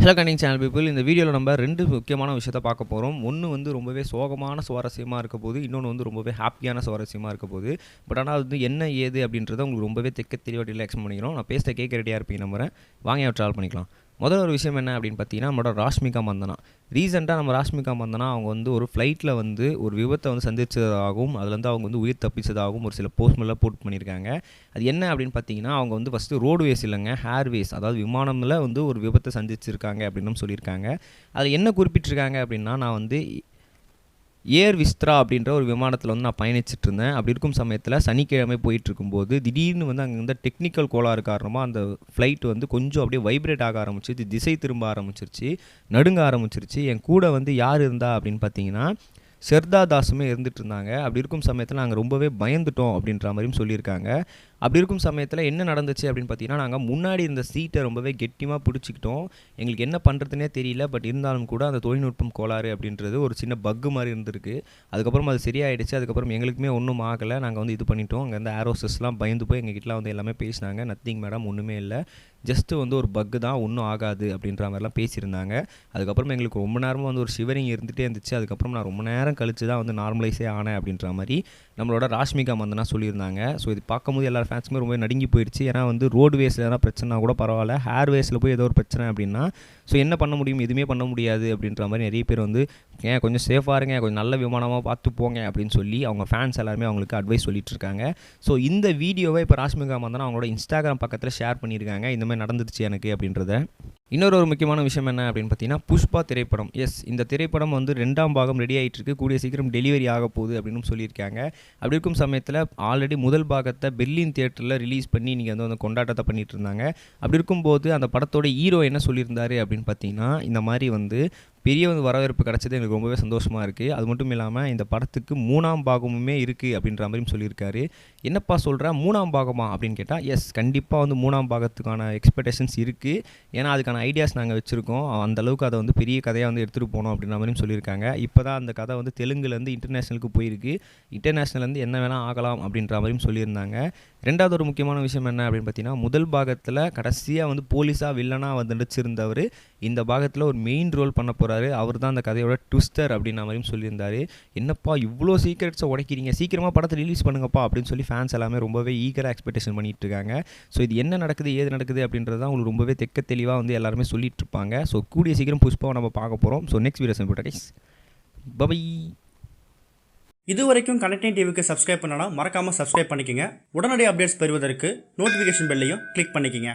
Hello கனிங் channel people இந்த வீடியோவில் நம்ம ரெண்டு முக்கியமான விஷயத்தை பார்க்க போகிறோம் ஒன்று வந்து ரொம்பவே சோகமான சுவாரஸ்யமாக இருக்க போது இன்னொன்று வந்து ரொம்பவே ஹாப்பியான சுவாரஸ்யமாக இருக்க போது பட் ஆனால் அது வந்து என்ன ஏது அப்படின்றத உங்களுக்கு ரொம்பவே தெக்க தெளிவாட்டியில் எக்ஸ்பிளைன் பண்ணிக்கிறோம். நான் பேச கேட்க ரெடியாக இருப்பீங்க நம்புறேன். வாங்க ட்ராவல் பண்ணிக்கலாம். முதல்ல ஒரு விஷயம் என்ன அப்படின்னு பார்த்தீங்கன்னா நம்மளோட ராஷ்மிகா மந்தனா. ரீசெண்டாக நம்ம ராஷ்மிகா மந்தனா அவங்க வந்து ஒரு ஃப்ளைட்டில் வந்து ஒரு விபத்தை வந்து சந்தித்ததாகவும் அதுலேருந்து அவங்க வந்து உயிர் தப்பிச்சதாகவும் ஒரு சில போஸ்ட்மெல்லாம் போட் பண்ணியிருக்காங்க. அது என்ன அப்படின்னு பார்த்தீங்கன்னா அவங்க வந்து ஃபஸ்ட்டு ரோடுவேஸ் இல்லைங்க ஹேர்வேஸ் அதாவது விமானமில் வந்து ஒரு விபத்தை சந்திச்சிருக்காங்க அப்படின்னு சொல்லியிருக்காங்க. அதில் என்ன குறிப்பிட்டிருக்காங்க அப்படின்னா நான் வந்து ஏர் விஸ்த்ரா அப்படின்ற ஒரு விமானத்தில் வந்து நான் பயணிச்சுட்டு இருந்தேன் அப்படி இருக்கும் சமயத்தில் சனிக்கிழமை போயிட்டு இருக்கும்போது திடீர்னு வந்து அங்கே இருந்த டெக்னிக்கல் கோளாறு காரணமாக அந்த ஃப்ளைட் வந்து கொஞ்சம் அப்படியே வைப்ரேட் ஆக ஆரம்பிச்சிருச்சு. திசை திரும்ப ஆரம்பிச்சிருச்சு. நடுங்க ஆரம்பிச்சிருச்சு. என் கூட வந்து யார் இருந்தா அப்படின்னு பார்த்தீங்கன்னா ஷெர்தா தாஸுமே இருந்துட்டு இருந்தாங்க அப்படி இருக்கும் சமயத்தில் நாங்கள் ரொம்பவே பயந்துட்டோம் அப்படின்ற மாதிரியும் சொல்லியிருக்காங்க. அப்படி இருக்கும் சமயத்தில் என்ன நடந்துச்சு அப்படின்னு பார்த்தீங்கன்னா நாங்கள் முன்னாடி இருந்த சீட்டை ரொம்பவே கெட்டியமாக பிடிச்சிக்கிட்டோம். எங்களுக்கு என்ன பண்ணுறதுனே தெரியல. பட் இருந்தாலும் கூட அந்த தொழில்நுட்பம் கோளாறு அப்படின்றது ஒரு சின்ன பக்கு மாதிரி இருந்திருக்கு. அதுக்கப்புறம் அது சரியாயிடுச்சு. அதுக்கப்புறம் எங்களுக்குமே ஒன்றும் ஆகலை. நாங்கள் வந்து இது பண்ணிட்டோம். அங்கே வந்து ஏரோசஸ்லாம் பயந்து போய் எங்ககிட்டலாம் வந்து எல்லாமே பேசினாங்க. நத்திங் மேடம் ஒன்றுமே இல்லை. ஜஸ்ட்டு வந்து ஒரு பக்கு தான் ஒன்றும் ஆகாது அப்படின்ற மாதிரிலாம் பேசியிருந்தாங்க. அதுக்கப்புறம் எங்களுக்கு ரொம்ப நேரமாக வந்து ஒரு ஷிவரிங் இருந்துகிட்டே இருந்துச்சு. அதுக்கப்புறம் நான் ரொம்ப நேரம் கழிச்சு தான் வந்து நார்மலைஸே ஆனேன் அப்படின்ற மாதிரி நம்மளோட ராஷ்மிகா மந்தனா சொல்லியிருந்தாங்க. ஸோ இது பார்க்கும்போது எல்லா ஃபேன்ஸுமே ரொம்ப நடுங்கி போயிடுச்சு. ஏன்னா வந்து ரோடு வேஸில் எதனா பிரச்சனை கூட பரவாயில்ல. ஹேர் வேஸில் போய் ஏதோ ஒரு பிரச்சனை அப்படின்னா ஸோ என்ன பண்ண முடியும்? எதுவுமே பண்ண முடியாது அப்படின்ற மாதிரி நிறைய பேர் வந்து ஏன் கொஞ்சம் சேஃபாக இருங்க கொஞ்சம் நல்ல விமானமாக பார்த்து போங்க அப்படின்னு சொல்லி அவங்க ஃபேன்ஸ் எல்லாருமே அவங்களுக்கு அட்வைஸ் சொல்லிட்டு இருக்காங்க. ஸோ இந்த வீடியோவை இப்போ ராஷ்மிகா மந்தனா அவங்களோட இன்ஸ்டாகிராம் பக்கத்தில் ஷேர் பண்ணியிருக்காங்க. இந்த மாதிரி நடந்துருச்சு எனக்கு அப்படின்றத. இன்னொரு ஒரு முக்கியமான விஷயம் என்ன அப்படின்னு பார்த்தீங்கன்னா புஷ்பா திரைப்படம். எஸ் இந்த திரைப்படம் வந்து ரெண்டாம் பாகம் ரெடி ஆகிட்டு இருக்கு. கூடிய சீக்கிரம் டெலிவரி ஆக போகுது அப்படின்னு சொல்லியிருக்காங்க. அப்படி இருக்கும் சமயத்தில் ஆல்ரெடி முதல் பாகத்தை பெர்லின் தியேட்டரில் ரிலீஸ் பண்ணி நீங்கள் வந்து அந்த கொண்டாட்டத்தை பண்ணிட்டு இருந்தாங்க. அப்படி இருக்கும்போது அந்த படத்தோட ஹீரோ என்ன சொல்லியிருந்தாரு அப்படின்னு பார்த்தீங்கன்னா இந்த மாதிரி வந்து பெரிய வந்து வரவேற்பு கிடச்சது. எனக்கு ரொம்பவே சந்தோஷமாக இருக்குது அது மட்டும் இல்லாமல் இந்த படத்துக்கு மூணாம் பாகமுமே இருக்குது அப்படின்ற மாதிரியும் சொல்லியிருக்காரு. என்னப்பா சொல்கிற மூணாம் பாகமா அப்படின்னு கேட்டால் எஸ் கண்டிப்பாக வந்து மூணாம் பாகத்துக்கான எக்ஸ்பெக்டேஷன்ஸ் இருக்குது ஏன்னா அதுக்கான ஐடியாஸ் நாங்கள் வச்சுருக்கோம். அந்த அளவுக்கு அதை வந்து பெரிய கதையாக வந்து எடுத்துகிட்டு போகணும் அப்படின்ற மாதிரியும் சொல்லியிருக்காங்க. இப்போ தான் அந்த கதை வந்து தெலுங்குலேருந்து இன்டர்நேஷ்னலுக்கு போயிருக்கு. இன்டர்நேஷ்னல்லேருந்து என்ன வேணால் ஆகலாம் அப்படின்ற மாதிரியும் சொல்லியிருந்தாங்க. ரெண்டாவது ஒரு முக்கியமான விஷயம் என்ன அப்படின்னு பார்த்தீங்கன்னா முதல் பாகத்தில் கடைசியாக வந்து போலீஸாக வில்லனாக வந்து நடிச்சிருந்தவர் இந்த பாகத்தில் ஒரு மெயின் ரோல் பண்ண போகிறாரு அவர் தான் அந்த கதையோட ட்விஸ்டர் அப்படின்ன மாதிரியும் சொல்லியிருந்தார். என்னப்பா இவ்வளோ சீக்கிரட்ஸை உடைக்கிறீங்க? சீக்கிரமாக படத்தை ரிலீஸ் பண்ணுங்கப்பா அப்படின்னு சொல்லி ஃபேன்ஸ் எல்லாமே ரொம்பவே ஈகராக எக்ஸ்பெக்டேஷன் பண்ணிட்டு இருக்காங்க. ஸோ இது என்ன நடக்குது ஏது நடக்குது அப்படின்றது தான் உங்களுக்கு ரொம்பவே தெக்க தெளிவாக வந்து எல்லாருமே சொல்லிட்டு இருப்பாங்க. ஸோ கூடிய சீக்கிரம் புஷ்பாவை நம்ம பார்க்க போகிறோம் ஸோ நெக்ஸ்ட் வீடியோஸ் போட்ட கைஸ் பபை இது வரைக்கும் கனெக்டிங் டிவிக்கு சப்ஸ்கிரைப் பண்ணனா மறக்காமல் சப்ஸ்கிரைப் பண்ணிக்கங்க. உடனடி அப்டேட்ஸ் பெறுவதற்கு நோட்டிஃபிகேஷன் பெல்லையும் கிளிக் பண்ணிக்கங்க.